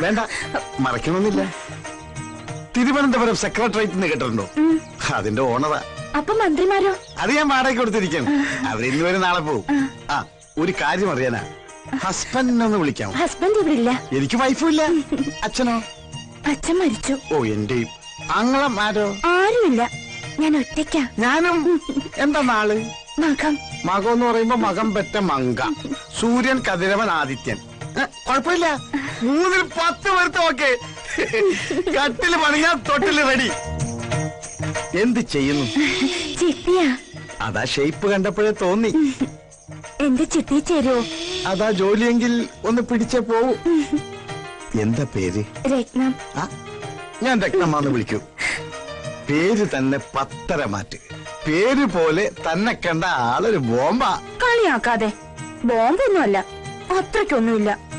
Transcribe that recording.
വേണ്ട. മറക്കണമെന്നില്ല തിരുവനന്തപുരം സെക്രട്ടേറിയറ്റ് നിന്ന് കേട്ടിട്ടുണ്ടോ? അതിന്റെ ഓണറാ. അപ്പൊ മന്ത്രിമാരോ? അത് ഞാൻ വാടക കൊടുത്തിരിക്കും അവരിന്ന് വരെ നാളെ പോവും. ആ. ഒരു കാര്യം അറിയാനാ. ഹസ്ബൻഡിനൊന്ന് വിളിക്കാം. ഹസ്ബൻഡ് ഇവിടെ ഇല്ല എനിക്ക് വൈഫും ഇല്ല. അച്ഛനോ? അച്ഛൻ മരിച്ചു. ഓ എന്റെയും അങ്ങളം ആരോ? ആരുമില്ല. ഞാൻ ഒറ്റയ്ക്കാ. ഞാനും. എന്താ നാൾ? മകം. മകം എന്ന് പറയുമ്പോ മകം പെറ്റ മങ്ക. സൂര്യൻ കതിരവൻ ആദിത്യൻ. കൊഴപ്പില്ല കുഴപ്പമില്ല. മൂന്നിൽ പത്ത് പേർത്തും ഒക്കെ. കട്ടിൽ പണിഞ്ഞാ തൊട്ടിൽ റെഡി എന്ത് ചെയ്യുന്നു? ചിട്ടിയാ. അതാ ഷേപ്പ് കണ്ടപ്പോഴേ തോന്നി. എന്റെ ചിട്ടി ചേരോ? അതാ ജോലിയെങ്കിൽ ഒന്ന് പിടിച്ചേ പോവൂ. എന്താ പേര്? രത്നം. ഞാൻ രത്നമാന്ന് വിളിക്കൂ. പേര് തന്നെ പത്തര മാറ്റ്. പേര് പോലെ തന്നെ കണ്ട ആളൊരു ബോംബാ. കളിയാക്കാതെ. ബോംബൊന്നുമല്ല. അത്രയ്ക്കൊന്നുമില്ല.